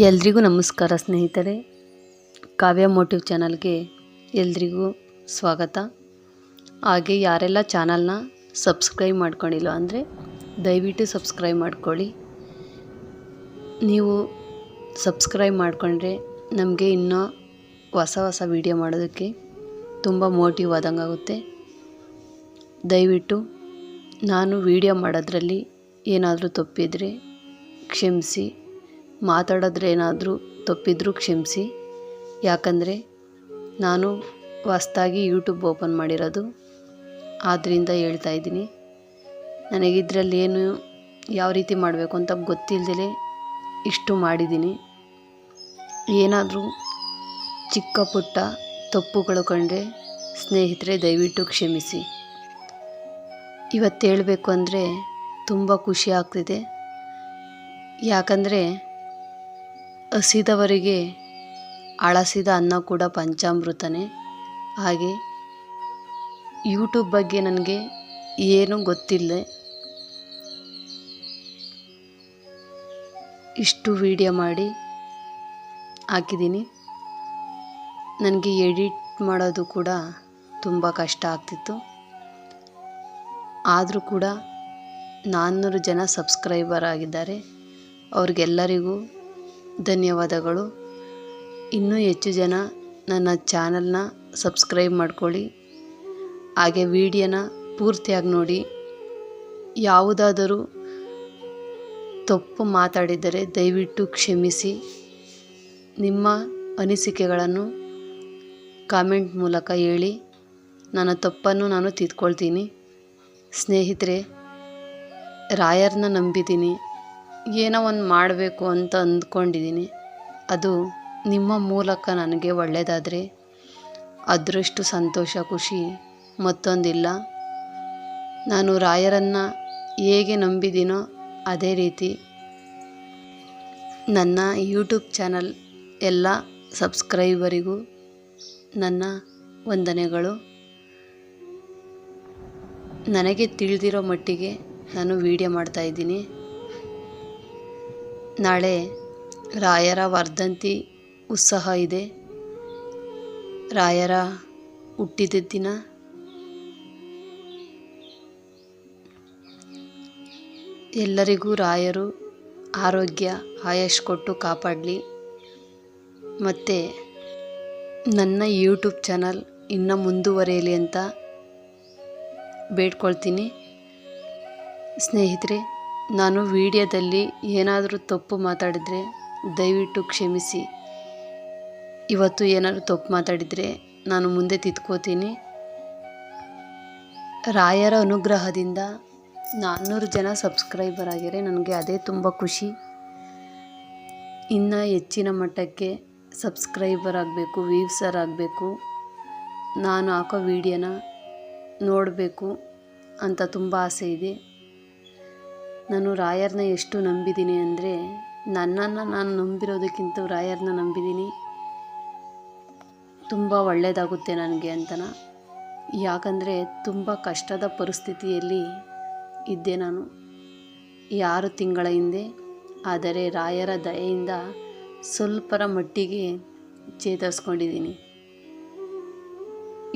ಎಲ್ರಿಗೂ ನಮಸ್ಕಾರ ಸ್ನೇಹಿತರೆ. ಕಾವ್ಯ ಮೋಟಿವ್ ಚಾನಲ್ಗೆ ಎಲ್ರಿಗೂ ಸ್ವಾಗತ. ಹಾಗೆ ಯಾರೆಲ್ಲ ಚಾನಲ್ನ ಸಬ್ಸ್ಕ್ರೈಬ್ ಮಾಡ್ಕೊಂಡಿಲ್ಲ ಅಂದರೆ ದಯವಿಟ್ಟು ಸಬ್ಸ್ಕ್ರೈಬ್ ಮಾಡ್ಕೊಳ್ಳಿ. ನೀವು ಸಬ್ಸ್ಕ್ರೈಬ್ ಮಾಡಿಕೊಂಡ್ರೆ ನಮಗೆ ಇನ್ನೂ ಹೊಸ ಹೊಸ ವೀಡಿಯೋ ಮಾಡೋದಕ್ಕೆ ತುಂಬ ಮೋಟಿವ್ ಆದಂಗೆ ಆಗುತ್ತೆ. ದಯವಿಟ್ಟು ನಾನು ವೀಡಿಯೋ ಮಾಡೋದ್ರಲ್ಲಿ ಏನಾದರೂ ತಪ್ಪಿದರೆ ಕ್ಷಮಿಸಿ. ಮಾತಾಡೋದ್ರೆ ಏನಾದರೂ ತಪ್ಪಿದರೂ ಕ್ಷಮಿಸಿ. ಯಾಕಂದರೆ ನಾನು ಹೊಸ್ದಾಗಿ ಯೂಟ್ಯೂಬ್ ಓಪನ್ ಮಾಡಿರೋದು ಆದ್ದರಿಂದ ಹೇಳ್ತಾ ಇದ್ದೀನಿ. ಇದರಲ್ಲಿ ಏನು ಯಾವ ರೀತಿ ಮಾಡಬೇಕು ಅಂತ ಗೊತ್ತಿಲ್ಲದೆ ಇಷ್ಟು ಮಾಡಿದ್ದೀನಿ. ಏನಾದರೂ ಚಿಕ್ಕ ಪುಟ್ಟ ತಪ್ಪುಗಳು ಕಂಡ್ರೆ ಸ್ನೇಹಿತರೆ ದಯವಿಟ್ಟು ಕ್ಷಮಿಸಿ. ಇವತ್ತು ಹೇಳಬೇಕು ಅಂದರೆ ತುಂಬ ಖುಷಿ ಆಗ್ತಿದೆ. ಯಾಕಂದರೆ ಹಸಿದವರಿಗೆ ಅಳಸಿದ ಅನ್ನ ಕೂಡ ಪಂಚಾಮೃತನೇ. ಹಾಗೆ ಯೂಟ್ಯೂಬ್ ಬಗ್ಗೆ ನನಗೆ ಏನೂ ಗೊತ್ತಿಲ್ಲ ಇಷ್ಟು ವಿಡಿಯೋ ಮಾಡಿ ಹಾಕಿದ್ದೀನಿ. ನನಗೆ ಎಡಿಟ್ ಮಾಡೋದು ಕೂಡ ತುಂಬ ಕಷ್ಟ ಆಗ್ತಿತ್ತು. ಆದರೂ ಕೂಡ ನಾನ್ನೂರು ಜನ ಸಬ್ಸ್ಕ್ರೈಬರ್ ಆಗಿದ್ದಾರೆ. ಅವ್ರಿಗೆಲ್ಲರಿಗೂ ಧನ್ಯವಾದಗಳು. ಇನ್ನೂ ಹೆಚ್ಚು ಜನ ನನ್ನ ಚಾನಲ್ನ ಸಬ್ಸ್ಕ್ರೈಬ್ ಮಾಡ್ಕೊಳ್ಳಿ. ಹಾಗೆ ವಿಡಿಯೋನ ಪೂರ್ತಿಯಾಗಿ ನೋಡಿ. ಯಾವುದಾದರೂ ತಪ್ಪು ಮಾತಾಡಿದರೆ ದಯವಿಟ್ಟು ಕ್ಷಮಿಸಿ. ನಿಮ್ಮ ಅನಿಸಿಕೆಗಳನ್ನು ಕಾಮೆಂಟ್ ಮೂಲಕ ಹೇಳಿ. ನನ್ನ ತಪ್ಪನ್ನು ನಾನು ತಿದ್ಕೊಳ್ತೀನಿ. ಸ್ನೇಹಿತರೆ ರಾಯರ್ನ ನಂಬಿದ್ದೀನಿ. ಏನೋ ಒಂದು ಮಾಡಬೇಕು ಅಂತ ಅಂದ್ಕೊಂಡಿದ್ದೀನಿ ಅದು ನಿಮ್ಮ ಮೂಲಕ ನನಗೆ ಒಳ್ಳೆಯದಾದರೆ ಅದರಷ್ಟು ಸಂತೋಷ, ಖುಷಿ ಮತ್ತೊಂದಿಲ್ಲ. ನಾನು ರಾಯರನ್ನು ಹೇಗೆ ನಂಬಿದ್ದೀನೋ ಅದೇ ರೀತಿ ನನ್ನ ಯೂಟ್ಯೂಬ್ ಚಾನಲ್ ಎಲ್ಲ ಸಬ್ಸ್ಕ್ರೈಬರಿಗೂ ನನ್ನ ವಂದನೆಗಳು. ನನಗೆ ತಿಳಿದಿರೋ ಮಟ್ಟಿಗೆ ನಾನು ವೀಡಿಯೋ ಮಾಡ್ತಾಯಿದ್ದೀನಿ ನಾಳೆ ರಾಯರ ವರ್ಧಂತಿ ಉತ್ಸವ ಇದೆ. ರಾಯರ ಹುಟ್ಟಿದ ದಿನ. ಎಲ್ಲರಿಗೂ ರಾಯರು ಆರೋಗ್ಯ, ಆಯಶ್ ಕೊಟ್ಟು ಕಾಪಾಡಲಿ. ಮತ್ತು ನನ್ನ ಯೂಟ್ಯೂಬ್ ಚಾನಲ್ ಇನ್ನು ಮುಂದುವರೆಯಲಿ ಅಂತ ಬೇಡ್ಕೊಳ್ತೀನಿ. ಸ್ನೇಹಿತರೆ ನಾನು ವಿಡಿಯೋದಲ್ಲಿ ಏನಾದರೂ ತಪ್ಪು ಮಾತಾಡಿದರೆ ದಯವಿಟ್ಟು ಕ್ಷಮಿಸಿ. ಇವತ್ತು ಏನಾದರೂ ತಪ್ಪು ಮಾತಾಡಿದರೆ ನಾನು ಮುಂದೆ ತಿದ್ಕೋತೀನಿ. ರಾಯರ ಅನುಗ್ರಹದಿಂದ ನಾನ್ನೂರು ಜನ ಸಬ್ಸ್ಕ್ರೈಬರ್ ಆಗಿದ್ದಾರೆ ನನಗೆ ಅದೇ ತುಂಬ ಖುಷಿ. ಇನ್ನು ಹೆಚ್ಚಿನ ಮಟ್ಟಕ್ಕೆ ಸಬ್ಸ್ಕ್ರೈಬರ್ ಆಗಬೇಕು ವೀವ್ಸರ್ ಆಗಬೇಕು. ನಾನು ಹಾಕೋ ವೀಡಿಯೋನ ನೋಡಬೇಕು ಅಂತ ತುಂಬ ಆಸೆ ಇದೆ. ನಾನು ರಾಯರನ್ನ ಎಷ್ಟು ನಂಬಿದ್ದೀನಿ ಅಂದರೆ ನನ್ನನ್ನು ನಾನು ನಂಬಿರೋದಕ್ಕಿಂತ ರಾಯರನ್ನ ನಂಬಿದ್ದೀನಿ. ತುಂಬ ಒಳ್ಳೆಯದಾಗುತ್ತೆ ನನಗೆ ಅಂತನ. ಯಾಕಂದರೆ ತುಂಬ ಕಷ್ಟದ ಪರಿಸ್ಥಿತಿಯಲ್ಲಿ ಇದ್ದೆ ನಾನು. ಯಾರು ತಿಂಗಳ ಹಿಂದೆ, ಆದರೆ ರಾಯರ ದಯೆಯಿಂದ ಸ್ವಲ್ಪರ ಮಟ್ಟಿಗೆ ಚೇತರಿಸ್ಕೊಂಡಿದ್ದೀನಿ.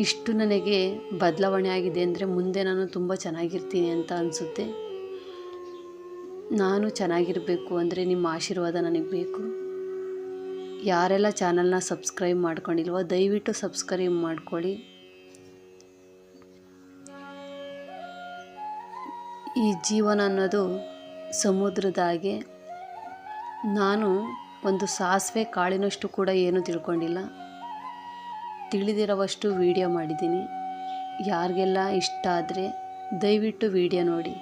ಇಷ್ಟು ನನಗೆ ಬದಲಾವಣೆ ಆಗಿದೆ ಅಂದರೆ ಮುಂದೆ ನಾನು ತುಂಬ ಚೆನ್ನಾಗಿರ್ತೀನಿ ಅಂತ ಅನಿಸುತ್ತೆ. ನಾನು ಚೆನ್ನಾಗಿರಬೇಕು ಅಂದರೆ ನಿಮ್ಮ ಆಶೀರ್ವಾದ ನನಗೆ ಬೇಕು. ಯಾರೆಲ್ಲ ಚಾನಲ್ನ ಸಬ್ಸ್ಕ್ರೈಬ್ ಮಾಡ್ಕೊಂಡಿಲ್ವೋ, ದಯವಿಟ್ಟು ಸಬ್ಸ್ಕ್ರೈಬ್ ಮಾಡ್ಕೊಳ್ಳಿ. ಈ ಜೀವನ ಅನ್ನೋದು ಸಮುದ್ರದ ಹಾಗೆ. ನಾನು ಒಂದು ಸಾಸಿವೆ ಕಾಳಿನಷ್ಟು ಕೂಡ ಏನೂ ತಿಳ್ಕೊಂಡಿಲ್ಲ. ತಿಳಿದಿರೋವಷ್ಟು ವೀಡಿಯೋ ಮಾಡಿದ್ದೀನಿ. ಯಾರಿಗೆಲ್ಲ ಇಷ್ಟ ಆದರೆ ದಯವಿಟ್ಟು ವೀಡಿಯೋ ನೋಡಿ.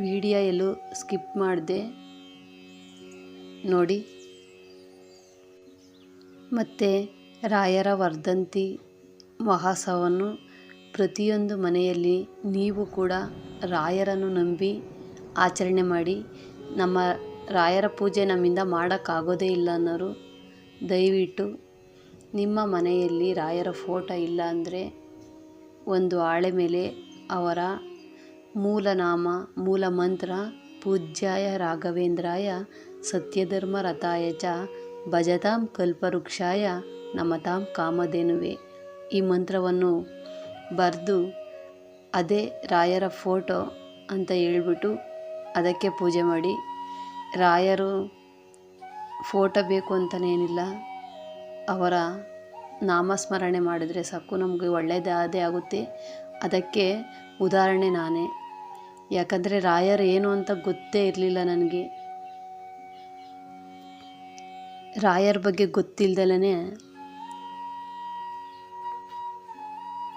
ವಿಡಿಯೋ ಎಲ್ಲೂ ಸ್ಕಿಪ್ ಮಾಡಿದೆ. ನೋಡಿ. ಮತ್ತು ರಾಯರ ವರ್ಧಂತಿ ಮಹಾಸವನ್ನು ಪ್ರತಿಯೊಂದು ಮನೆಯಲ್ಲಿ ನೀವು ಕೂಡ ರಾಯರನ್ನು ನಂಬಿ ಆಚರಣೆ ಮಾಡಿ. ನಮ್ಮ ರಾಯರ ಪೂಜೆ ನಮ್ಮಿಂದ ಮಾಡೋಕ್ಕಾಗೋದೇ ಇಲ್ಲ ಅನ್ನೋರು ದಯವಿಟ್ಟು ನಿಮ್ಮ ಮನೆಯಲ್ಲಿ ರಾಯರ ಫೋಟೋ ಇಲ್ಲ ಅಂದರೆ ಒಂದು ಹಾಳೆ ಮೇಲೆ ಅವರ ಮೂಲನಾಮ ಮೂಲ ಮಂತ್ರ ಪೂಜ್ಯಾಯ ರಾಘವೇಂದ್ರಾಯ ಸತ್ಯಧರ್ಮ ರಥಾಯ ಚ, ಭಜತಾಂ ಕಲ್ಪವೃಕ್ಷಾಯ, ನಮತಾಂ ಕಾಮಧೇನುವೆ. ಈ ಮಂತ್ರವನ್ನು ಬರೆದು ಅದೇ ರಾಯರ ಫೋಟೋ ಅಂತ ಹೇಳ್ಬಿಟ್ಟು ಅದಕ್ಕೆ ಪೂಜೆ ಮಾಡಿ. ರಾಯರು ಫೋಟೋ ಬೇಕು ಅಂತನೇನಿಲ್ಲ. ಅವರ ನಾಮಸ್ಮರಣೆ ಮಾಡಿದರೆ ಸಾಕು, ನಮಗೆ ಒಳ್ಳೆಯದೇ ಅದೇ ಆಗುತ್ತೆ. ಅದಕ್ಕೆ ಉದಾಹರಣೆ ನಾನೇ. ಯಾಕಂದರೆ ರಾಯರ್ ಏನು ಅಂತ ಗೊತ್ತೇ ಇರಲಿಲ್ಲ ನನಗೆ. ರಾಯರ ಬಗ್ಗೆ ಗೊತ್ತಿಲ್ದಲೇ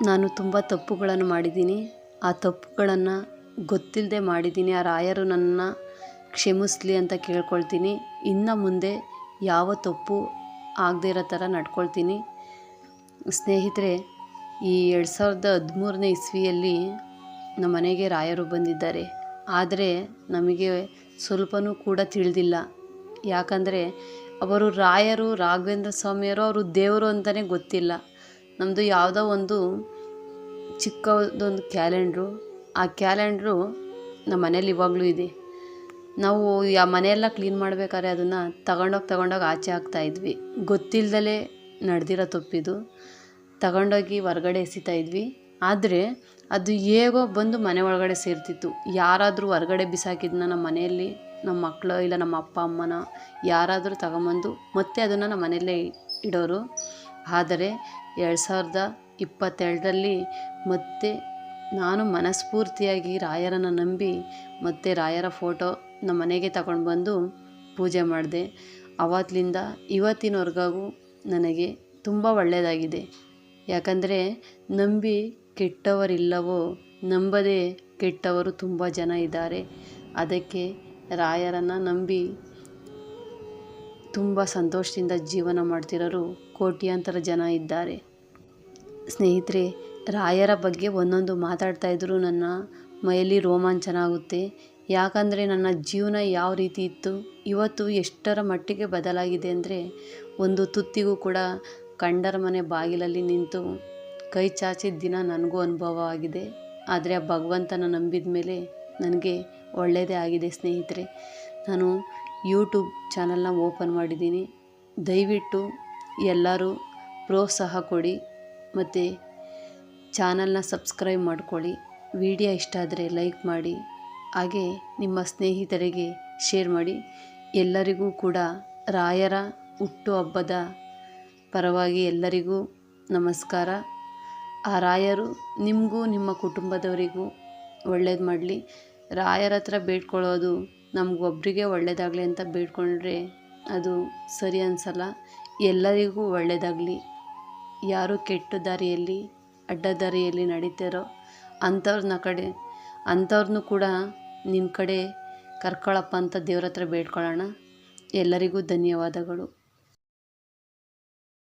ನಾನು ತುಂಬ ತಪ್ಪುಗಳನ್ನು ಮಾಡಿದ್ದೀನಿ. ಆ ತಪ್ಪುಗಳನ್ನು ಗೊತ್ತಿಲ್ಲದೆ ಮಾಡಿದ್ದೀನಿ. ಆ ರಾಯರು ನನ್ನ ಕ್ಷಮಿಸಲಿ ಅಂತ ಕೇಳ್ಕೊಳ್ತೀನಿ. ಇನ್ನು ಮುಂದೆ ಯಾವ ತಪ್ಪು ಆಗದೇ ಇರೋ ಥರ ನಡ್ಕೊಳ್ತೀನಿ. ಸ್ನೇಹಿತರೆ, ಈ ಎರಡು ಸಾವಿರದ ಹದಿಮೂರನೇ ಇಸ್ವಿಯಲ್ಲಿ ನಮ್ಮ ಮನೆಗೆ ರಾಯರು ಬಂದಿದ್ದಾರೆ. ಆದರೆ ನಮಗೆ ಸ್ವಲ್ಪನೂ ಕೂಡ ತಿಳಿದಿಲ್ಲ. ಯಾಕಂದರೆ ಅವರು ರಾಯರು, ರಾಘವೇಂದ್ರ ಸ್ವಾಮಿಯವರು ಅವರು ದೇವರು ಅಂತಲೇ ಗೊತ್ತಿಲ್ಲ. ನಮ್ಮದು ಯಾವುದೋ ಒಂದು ಚಿಕ್ಕದೊಂದು ಕ್ಯಾಲೆಂಡ್ರು. ಆ ಕ್ಯಾಲೆಂಡ್ರು ನಮ್ಮ ಮನೇಲಿ ಇವಾಗಲೂ ಇದೆ. ನಾವು ಯಾ ಮನೆಯೆಲ್ಲ ಕ್ಲೀನ್ ಮಾಡಬೇಕಾದ್ರೆ ಅದನ್ನು ತಗೊಂಡೋಗಿ ತಗೊಂಡೋಗಿ ಆಚೆ ಹಾಕ್ತಾಯಿದ್ವಿ ಗೊತ್ತಿಲ್ಲದಲೇ ನಡೆದಿರೋ ತಪ್ಪಿದು. ತಗೊಂಡೋಗಿ ಹೊರಗಡೆ ಎಸಿತಾ ಇದ್ವಿ. ಆದರೆ ಅದು ಹೇಗೋ ಬಂದು ಮನೆ ಒಳಗಡೆ ಸೇರ್ತಿತ್ತು. ಯಾರಾದರೂ ಹೊರಗಡೆ ಬಿಸಾಕಿದ್ನ ನಮ್ಮ ಮನೆಯಲ್ಲಿ, ನಮ್ಮ ಮಕ್ಕಳು ಇಲ್ಲ ನಮ್ಮ ಅಪ್ಪ, ಅಮ್ಮನ ಯಾರಾದರೂ ತಗೊಂಬಂದು ಮತ್ತೆ ಅದನ್ನು ನಮ್ಮ ಮನೆಯಲ್ಲೇ ಇಡೋರು. ಆದರೆ ಎರಡು ಸಾವಿರದ ಇಪ್ಪತ್ತೆರಡರಲ್ಲಿ ಮತ್ತೆ ನಾನು ಮನಸ್ಫೂರ್ತಿಯಾಗಿ ರಾಯರನ್ನು ನಂಬಿ ಮತ್ತೆ ರಾಯರ ಫೋಟೋ ನಮ್ಮ ಮನೆಗೆ ತಗೊಂಡು ಬಂದು ಪೂಜೆ ಮಾಡಿದೆ. ಆವತ್ತಿನಿಂದ ಇವತ್ತಿನವರೆಗೂ ನನಗೆ ತುಂಬ ಒಳ್ಳೆಯದಾಗಿದೆ ಯಾಕಂದರೆ ನಂಬಿ ಕೆಟ್ಟವರಿಲ್ಲವೋ ನಂಬದೇ ಕೆಟ್ಟವರು ತುಂಬ ಜನ ಇದ್ದಾರೆ. ಅದಕ್ಕೆ ರಾಯರನ್ನು ನಂಬಿ ತುಂಬ ಸಂತೋಷದಿಂದ ಜೀವನ ಮಾಡ್ತಿರೋರು ಕೋಟ್ಯಾಂತರ ಜನ ಇದ್ದಾರೆ. ಸ್ನೇಹಿತರೆ, ರಾಯರ ಬಗ್ಗೆ ಒಂದೊಂದು ಮಾತಾಡ್ತಾ ಇದ್ದರೂ ನನ್ನ ಮೈಯಲ್ಲಿ ರೋಮಾಂಚನ ಆಗುತ್ತೆ ಯಾಕಂದರೆ ನನ್ನ ಜೀವನ ಯಾವ ರೀತಿ ಇತ್ತು, ಇವತ್ತು ಎಷ್ಟರ ಮಟ್ಟಿಗೆ ಬದಲಾಗಿದೆ ಅಂದರೆ ಒಂದು ತುತ್ತಿಗೂ ಕೂಡ ಕಂಡರ ಮನೆ ಬಾಗಿಲಲ್ಲಿ ನಿಂತು ಕೈ ಚಾಚಿದ ದಿನ ನನಗೂ ಅನುಭವ ಆಗಿದೆ. ಆದರೆ ಆ ಭಗವಂತನ ನಂಬಿದ ಮೇಲೆ ನನಗೆ ಒಳ್ಳೆಯದೇ ಆಗಿದೆ ಸ್ನೇಹಿತರೆ. ನಾನು ಯೂಟ್ಯೂಬ್ ಚಾನಲ್ನ ಓಪನ್ ಮಾಡಿದ್ದೀನಿ. ದಯವಿಟ್ಟು ಎಲ್ಲರೂ ಪ್ರೋತ್ಸಾಹ ಕೊಡಿ ಮತ್ತು ಚಾನಲ್ನ ಸಬ್ಸ್ಕ್ರೈಬ್ ಮಾಡ್ಕೊಳ್ಳಿ. ವಿಡಿಯೋ ಇಷ್ಟ ಆದರೆ ಲೈಕ್ ಮಾಡಿ. ಹಾಗೆ ನಿಮ್ಮ ಸ್ನೇಹಿತರಿಗೆ ಶೇರ್ ಮಾಡಿ. ಎಲ್ಲರಿಗೂ ಕೂಡ ರಾಯರ ಹುಟ್ಟುಹಬ್ಬದ ಪರವಾಗಿ ಎಲ್ಲರಿಗೂ ನಮಸ್ಕಾರ. ಆ ರಾಯರು ನಿಮಗೂ ನಿಮ್ಮ ಕುಟುಂಬದವರಿಗೂ ಒಳ್ಳೇದು ಮಾಡಲಿ. ರಾಯರ ಹತ್ರ ಬೇಡ್ಕೊಳ್ಳೋದು ನಮಗೊಬ್ಬರಿಗೆ ಒಳ್ಳೆಯದಾಗಲಿ ಅಂತ ಬೇಡ್ಕೊಂಡ್ರೆ ಅದು ಸರಿ ಅನಿಸಲ್ಲ. ಎಲ್ಲರಿಗೂ ಒಳ್ಳೇದಾಗಲಿ. ಯಾರು ಕೆಟ್ಟ ದಾರಿಯಲ್ಲಿ, ಅಡ್ಡ ದಾರಿಯಲ್ಲಿ ನಡೀತಾರೋ ಅಂಥವ್ರನ್ನ ಕಡೆ ಅಂಥವ್ರನ್ನೂ ಕೂಡ ನಿಮ್ಮ ಕಡೆ ಕರ್ಕೊಳ್ಳಪ್ಪ ಅಂತ ದೇವ್ರ ಹತ್ರ ಬೇಡ್ಕೊಳ್ಳೋಣ. ಎಲ್ಲರಿಗೂ ಧನ್ಯವಾದಗಳು.